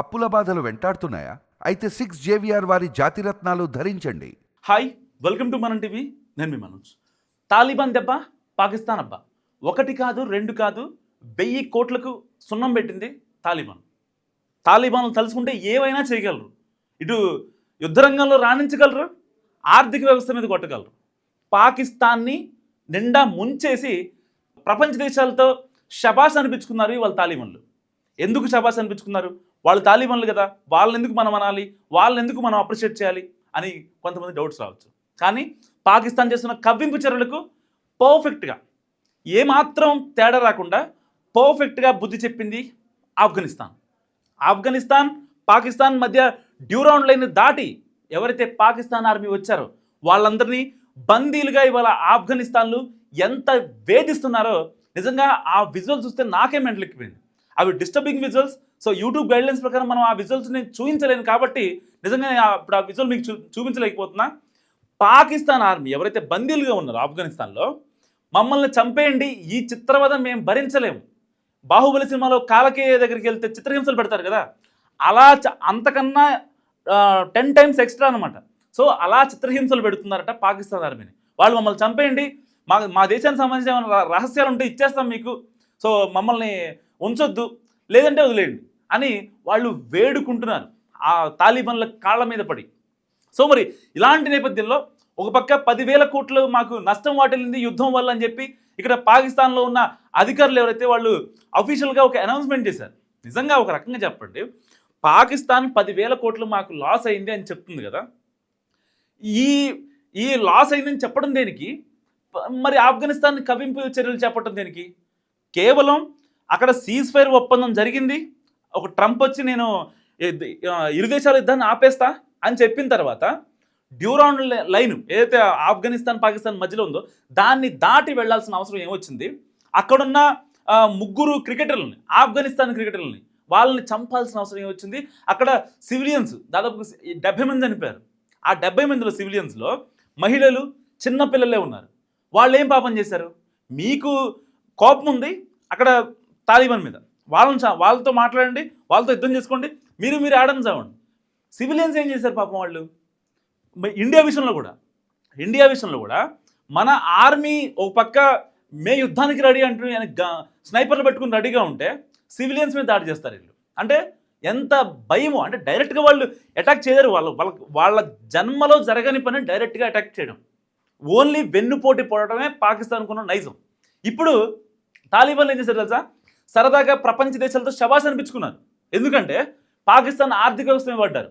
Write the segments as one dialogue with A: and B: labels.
A: అప్పుల బాధలు వెంటాడుతున్నాయా? అయితే సిక్స్ జేవిఆర్ వారి జాతిరత్నాలు ధరించండి.
B: Hi welcome to Manam TV. నేను మీ మనోజ్. తాలిబాన్ దెబ్బ పాకిస్తాన్ అబ్బా. ఒకటి కాదు రెండు కాదు వెయ్యి కోట్లకు సున్నం పెట్టింది తాలిబాన్. తాలిబాన్లు తలుచుకుంటే ఏవైనా చేయగలరు. ఇటు యుద్ధరంగంలో రాణించగలరు ఆర్థిక వ్యవస్థ మీద కొట్టగలరు. పాకిస్తాన్ని నిండా ముంచేసి ప్రపంచ దేశాలతో షబాష్ అనిపించుకున్నారు వాళ్ళ తాలిబాన్లు. ఎందుకు షబాష్ అనిపించుకున్నారు? వాళ్ళు తాలిబన్లు కదా వాళ్ళని ఎందుకు మనం అనాలి వాళ్ళని ఎందుకు మనం అప్రిషియేట్ చేయాలి అని కొంతమంది డౌట్స్ రావచ్చు. కానీ పాకిస్తాన్ చేస్తున్న కవ్వింపు చర్యలకు పర్ఫెక్ట్గా ఏమాత్రం తేడా రాకుండా పర్ఫెక్ట్గా బుద్ధి చెప్పింది ఆఫ్ఘనిస్తాన్. ఆఫ్ఘనిస్తాన్ పాకిస్తాన్ మధ్య డ్యూరౌండ్ లైన్ దాటి ఎవరైతే పాకిస్తాన్ ఆర్మీ వచ్చారో వాళ్ళందరినీ బందీలుగా ఇవాళ ఆఫ్ఘనిస్తాన్లు ఎంత వేధిస్తున్నారో నిజంగా ఆ విజువల్ చూస్తే నాకే మెంటలెక్కిపోయింది అవి disturbing visuals so YouTube guidelines ప్రకారం మనం ఆ విజువల్స్ నేను చూపించలేను కాబట్టి నిజంగా ఇప్పుడు ఆ విజువల్ మీకు చూపించలేకపోతున్నా. పాకిస్తాన్ ఆర్మీ ఎవరైతే బందీలుగా ఉన్నారో ఆఫ్ఘనిస్తాన్లో మమ్మల్ని చంపేయండి ఈ చిత్రవద మేము భరించలేము బాహుబలి సినిమాలో కాలకేయ దగ్గరికి వెళ్తే చిత్రహింసలు పెడతారు కదా. అలా చ- అంతకన్నా టెన్ టైమ్స్ ఎక్స్ట్రా అనమాట సో అలా చిత్రహింసలు పెడుతున్నారట పాకిస్తాన్ ఆర్మీని. వాళ్ళు మమ్మల్ని చంపేయండి మా మా దేశానికి సంబంధించిన రహస్యాలు ఉంటే ఇచ్చేస్తాం మీకు. సో మమ్మల్ని ఉంచొద్దు లేదంటే వదిలేయండి అని వాళ్ళు వేడుకుంటున్నారు. ఆ తాలిబన్ల కాళ్ళ మీద పడి. సో మరి ఇలాంటి నేపథ్యంలో ఒక పక్క పదివేల కోట్లు మాకు నష్టం వాటిల్లింది యుద్ధం వల్ల అని చెప్పి ఇక్కడ పాకిస్తాన్లో ఉన్న అధికారులు ఎవరైతే వాళ్ళు అఫీషియల్గా ఒక అనౌన్స్మెంట్ చేశారు. నిజంగా ఒక రకంగా చెప్పండి పాకిస్తాన్ పదివేల కోట్లు మాకు లాస్ అయింది అని చెప్తుంది కదా. ఈ ఈ లాస్ అయిందని చెప్పడం దేనికి? మరి ఆఫ్ఘనిస్తాన్ కవింపు చర్యలు చెప్పడం దేనికి? కేవలం అక్కడ సీజ్ ఫైర్ ఒప్పందం జరిగింది. ఒక ట్రంప్ వచ్చి నేను ఇరు దేశాల యుద్ధాన్ని ఆపేస్తా అని చెప్పిన తర్వాత డ్యూరాన్ లైన్ ఏదైతే ఆఫ్ఘనిస్తాన్ పాకిస్తాన్ మధ్యలో ఉందో దాన్ని దాటి వెళ్ళాల్సిన అవసరం ఏమొచ్చింది? అక్కడున్న ముగ్గురు క్రికెటర్లని ఆఫ్ఘనిస్తాన్ క్రికెటర్లని వాళ్ళని చంపాల్సిన అవసరం ఏమొచ్చింది? అక్కడ సివిలియన్స్ దాదాపు డెబ్బై మంది చనిపోయారు. ఆ డెబ్బై మందిలో సివిలియన్స్లో మహిళలు చిన్నపిల్లలే ఉన్నారు. వాళ్ళు ఏం పాపం చేశారు? మీకు కోపం ఉంది? అక్కడ తాలిబాన్ మీద. వాళ్ళని చా- వాళ్ళతో మాట్లాడండి వాళ్ళతో యుద్ధం చేసుకోండి మీరు మీరు ఆడని చావండి. సివిలియన్స్ ఏం చేశారు పాపం వాళ్ళు? ఇండియా విషయంలో కూడా. ఇండియా విషయంలో కూడా మన ఆర్మీ ఒక పక్క మే యుద్ధానికి రెడీ అంటూ ఆయన గ- స్నైపర్లు పెట్టుకుని రెడీగా ఉంటే సివిలియన్స్ మీద దాడి చేస్తారు వీళ్ళు. అంటే ఎంత భయమో అంటే డైరెక్ట్గా వాళ్ళు అటాక్ చేయరు. వాళ్ళు వాళ్ళ వాళ్ళ జన్మలో జరగని పని డైరెక్ట్గా అటాక్ చేయడం. ఓన్లీ వెన్నుపోటీ పోవడమే పాకిస్తాన్కున్న నైజం. ఇప్పుడు తాలిబాన్లు ఏం చేశారు తెలుసా? సరదాగా ప్రపంచ దేశాలతో శబాష్ అనిపించుకున్నారు. ఎందుకంటే పాకిస్తాన్ ఆర్థిక వ్యవస్థ పడ్డారు.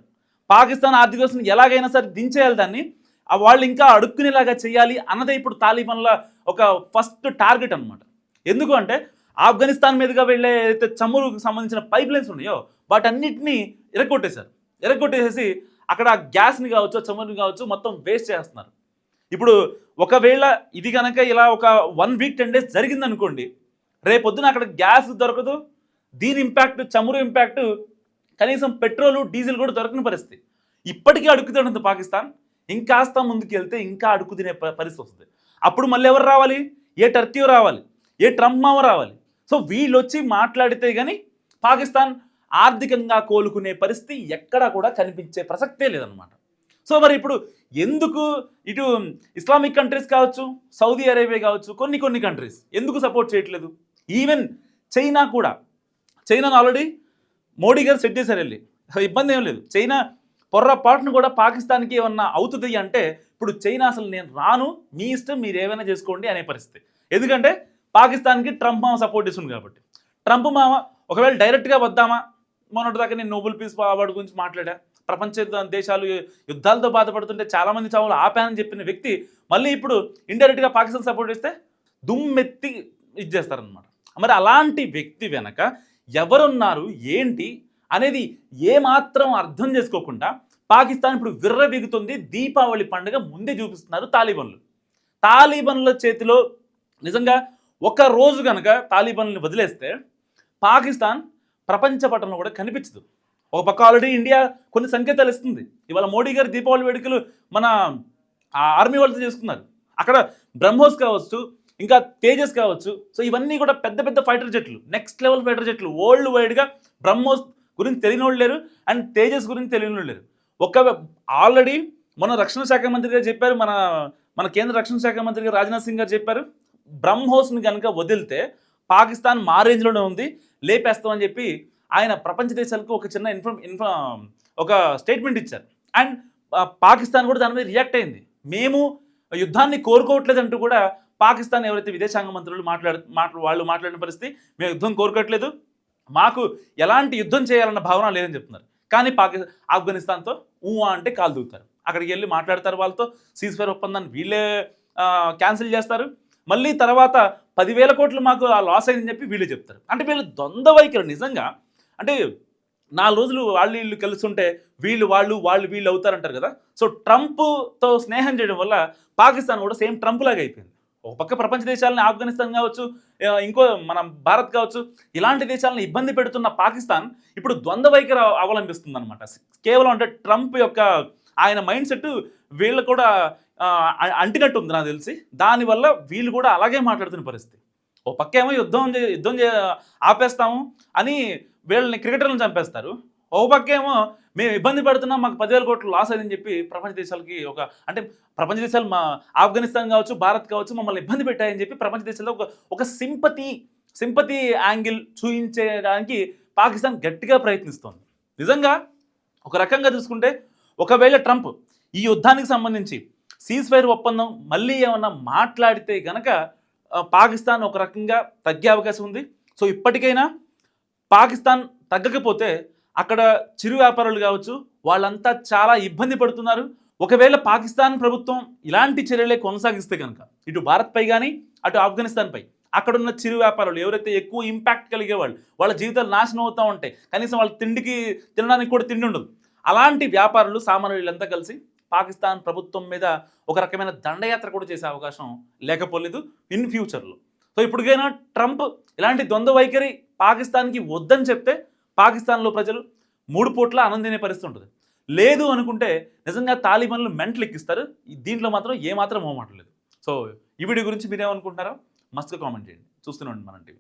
B: పాకిస్తాన్ ఆర్థిక వ్యవస్థను ఎలాగైనా సరే దించేయాలి దాన్ని. ఆ వాళ్ళు ఇంకా అడుక్కునేలాగా చేయాలి అన్నదే ఇప్పుడు తాలిబాన్ల ఒక ఫస్ట్ టార్గెట్ అన్నమాట. ఎందుకు అంటే ఆఫ్ఘనిస్తాన్ మీదుగా వెళ్ళే అయితే చమురుకు సంబంధించిన పైప్ లైన్స్ ఉన్నాయో వాటన్నిటిని ఎరగొట్టేశారు. ఎరగొట్టేసేసి అక్కడ గ్యాస్ని కావచ్చు చమురుని కావచ్చు మొత్తం వేస్ట్ చేస్తున్నారు. ఇప్పుడు ఒకవేళ ఇది కనుక ఇలా ఒక వన్ వీక్ టెన్ డేస్ జరిగిందనుకోండి రేపొద్దున అక్కడ గ్యాస్ దొరకదు దీని ఇంపాక్ట్ చమురు ఇంపాక్ట్ కనీసం పెట్రోలు డీజిల్ కూడా దొరకని పరిస్థితి. ఇప్పటికీ అడుగుతుంది పాకిస్తాన్. ఇంకాస్త ముందుకు వెళ్తే ఇంకా అడుగు తినే పరిస్థితి వస్తుంది. అప్పుడు మళ్ళీ ఎవరు రావాలి? ఏ టర్కీ రావాలి? ఏ ట్రంప్ మావ రావాలి? సో వీళ్ళు వచ్చి మాట్లాడితే కానీ పాకిస్తాన్ ఆర్థికంగా కోలుకునే పరిస్థితి ఎక్కడా కూడా కనిపించే ప్రసక్తే లేదనమాట సో మరి ఇప్పుడు ఎందుకు ఇటు ఇస్లామిక్ కంట్రీస్ కావచ్చు సౌదీ అరేబియా కావచ్చు కొన్ని కొన్ని కంట్రీస్ ఎందుకు సపోర్ట్ చేయట్లేదు? ఈవెన్ చైనా కూడా. చైనాను ఆల్రెడీ మోడీ గారు సెట్ చేశారు వెళ్ళి. ఇబ్బంది ఏం లేదు. చైనా పొర్రపాటును కూడా పాకిస్తాన్కి ఏమన్నా అవుతుంది అంటే ఇప్పుడు చైనా అసలు నేను రాను మీ ఇష్టం మీరు ఏమైనా చేసుకోండి అనే పరిస్థితి. ఎందుకంటే పాకిస్తాన్కి ట్రంప్ మామ సపోర్ట్ ఇస్తుంది కాబట్టి. ట్రంప్ మామ ఒకవేళ డైరెక్ట్గా వద్దామా? మొన్నటిదాకా నేను నోబెల్ పీస్ అవార్డు గురించి మాట్లాడా? ప్రపంచ దేశాలు యుద్ధాలతో బాధపడుతుంటే చాలామంది చావులు ఆపానని చెప్పిన వ్యక్తి మళ్ళీ ఇప్పుడు ఇండైరెక్ట్గా పాకిస్తాన్ సపోర్ట్ ఇస్తే దుమ్మెత్తి ఇది చేస్తారనమాట మరి అలాంటి వ్యక్తి వెనక ఎవరున్నారు ఏంటి అనేది ఏమాత్రం అర్థం చేసుకోకుండా పాకిస్తాన్ ఇప్పుడు విర్రబిగుతుంది దీపావళి పండుగ ముందే చూపిస్తున్నారు తాలిబన్లు. తాలిబన్ల చేతిలో నిజంగా ఒక రోజు కనుక తాలిబన్లు వదిలేస్తే పాకిస్తాన్ ప్రపంచ పటంలో కూడా కనిపించదు. ఒక పక్క ఆల్రెడీ ఇండియా కొన్ని సంకేతాలు ఇస్తుంది. ఇవాళ మోడీ గారు దీపావళి వేడుకలు మన ఆర్మీ వాళ్ళతో చేసుకున్నారు. అక్కడ బ్రహ్మోస్ కావచ్చు ఇంకా తేజస్ కావచ్చు. సో ఇవన్నీ కూడా పెద్ద పెద్ద ఫైటర్ జెట్లు. నెక్స్ట్ లెవెల్ ఫైటర్ జెట్లు. వరల్డ్ వైడ్గా బ్రహ్మోస్ గురించి తెలియని వాళ్ళు లేరు అండ్ తేజస్ గురించి తెలియని వాళ్ళు లేరు. ఒక ఆల్రెడీ మన రక్షణ శాఖ మంత్రి గారు చెప్పారు మన మన కేంద్ర రక్షణ శాఖ మంత్రి గారు రాజ్నాథ్ సింగ్ గారు చెప్పారు బ్రహ్మోస్ని కనుక వదిలితే పాకిస్తాన్ మా రేంజ్లోనే ఉంది లేపేస్తామని చెప్పి ఆయన ప్రపంచ దేశాలకు ఒక చిన్న ఇన్ఫర్మ్ ఇన్ఫా ఒక స్టేట్మెంట్ ఇచ్చారు. అండ్ పాకిస్తాన్ కూడా దాని మీద రియాక్ట్ అయింది. మేము యుద్ధాన్ని కోరుకోవట్లేదంటూ కూడా పాకిస్తాన్ ఎవరైతే విదేశాంగ మంత్రులు మాట్లాడు మాట్లా వాళ్ళు మాట్లాడిన పరిస్థితి మేము యుద్ధం కోరుకోవట్లేదు. మాకు ఎలాంటి యుద్ధం చేయాలన్న భావన లేదని చెప్తున్నారు. కానీ పాకి ఆఫ్ఘనిస్తాన్తో ఊ అంటే కాలు దూకుతారు. అక్కడికి వెళ్ళి మాట్లాడతారు వాళ్ళతో. సీజ్ఫైర్ ఒప్పందాన్ని వీళ్ళే క్యాన్సిల్ చేస్తారు. మళ్ళీ తర్వాత పదివేల కోట్లు మాకు ఆ లాస్ అయిందని చెప్పి వీళ్ళు చెప్తారు. అంటే వీళ్ళు ద్వంద్వ వైఖరి నిజంగా అంటే నాలుగు రోజులు వాళ్ళు వీళ్ళు కలుస్తుంటే వీళ్ళు వాళ్ళు వాళ్ళు వీళ్ళు అవుతారంటారు కదా. సో ట్రంప్తో స్నేహం చేయడం వల్ల పాకిస్తాన్ కూడా సేమ్ ట్రంప్ లాగా అయిపోయింది. ఒక పక్క ప్రపంచ దేశాలని ఆఫ్ఘనిస్తాన్ కావచ్చు ఇంకో మన భారత్ కావచ్చు ఇలాంటి దేశాలను ఇబ్బంది పెడుతున్న పాకిస్తాన్ ఇప్పుడు ద్వంద్వ వైఖరి అవలంబిస్తుంది అనమాట కేవలం అంటే ట్రంప్ యొక్క ఆయన మైండ్ సెట్ వీళ్ళు కూడా అంటినట్టు ఉంది నాకు తెలిసి. దానివల్ల వీళ్ళు కూడా అలాగే మాట్లాడుతున్న పరిస్థితి. ఓ పక్క ఏమో యుద్ధం యుద్ధం ఆపేస్తాము అని వీళ్ళని క్రికెటర్లను చంపేస్తారు. ఓ పక్క ఏమో మేము ఇబ్బంది పడుతున్నాం మాకు పదివేల కోట్లు లాస్ అయిందని చెప్పి ప్రపంచ దేశాలకి ఒక అంటే ప్రపంచ దేశాలు మా ఆఫ్ఘనిస్తాన్ కావచ్చు భారత్ కావచ్చు మమ్మల్ని ఇబ్బంది పెట్టాయని చెప్పి ప్రపంచ దేశాల్లో ఒక ఒక సింపతి సింపతి యాంగిల్ చూపించడానికి పాకిస్తాన్ గట్టిగా ప్రయత్నిస్తోంది. నిజంగా ఒక రకంగా చూసుకుంటే ఒకవేళ ట్రంప్ ఈ యుద్ధానికి సంబంధించి సీజ్ ఫైర్ ఒప్పందం మళ్ళీ ఏమన్నా మాట్లాడితే గనక పాకిస్తాన్ ఒక రకంగా తగ్గే అవకాశం ఉంది. సో ఇప్పటికైనా పాకిస్తాన్ తగ్గకపోతే అక్కడ చిరు వ్యాపారులు కావచ్చు వాళ్ళంతా చాలా ఇబ్బంది పడుతున్నారు. ఒకవేళ పాకిస్తాన్ ప్రభుత్వం ఇలాంటి చర్యలే కొనసాగిస్తే కనుక ఇటు భారత్పై కానీ అటు ఆఫ్ఘనిస్తాన్పై అక్కడ ఉన్న చిరు వ్యాపారులు ఎవరైతే ఎక్కువ ఇంపాక్ట్ కలిగే వాళ్ళు వాళ్ళ జీవితాలు నాశనం అవుతూ ఉంటాయి. కనీసం వాళ్ళ తిండికి తినడానికి కూడా తిండి ఉండదు. అలాంటి వ్యాపారులు సామాన్యులంతా కలిసి పాకిస్తాన్ ప్రభుత్వం మీద ఒక రకమైన దండయాత్ర కూడా చేసే అవకాశం లేకపోలేదు ఇన్ ఫ్యూచర్లో. సో ఇప్పటికైనా ట్రంప్ ఇలాంటి ద్వంద్వ వైఖరి పాకిస్తాన్కి వద్దని చెప్తే పాకిస్తాన్లో ప్రజలు మూడు పూట్ల ఆనందం పరిస్థితి ఉంటుంది. లేదు అనుకుంటే నిజంగా తాలిబన్లు మెంటలు ఎక్కిస్తారు దీంట్లో మాత్రం ఏమాత్రం మోమాటలేదు సో ఈ వీడియో గురించి మీరేమనుకుంటున్నారో? మస్తుగా కామెంట్ చేయండి. చూస్తూనే ఉండండి మన టీవీ.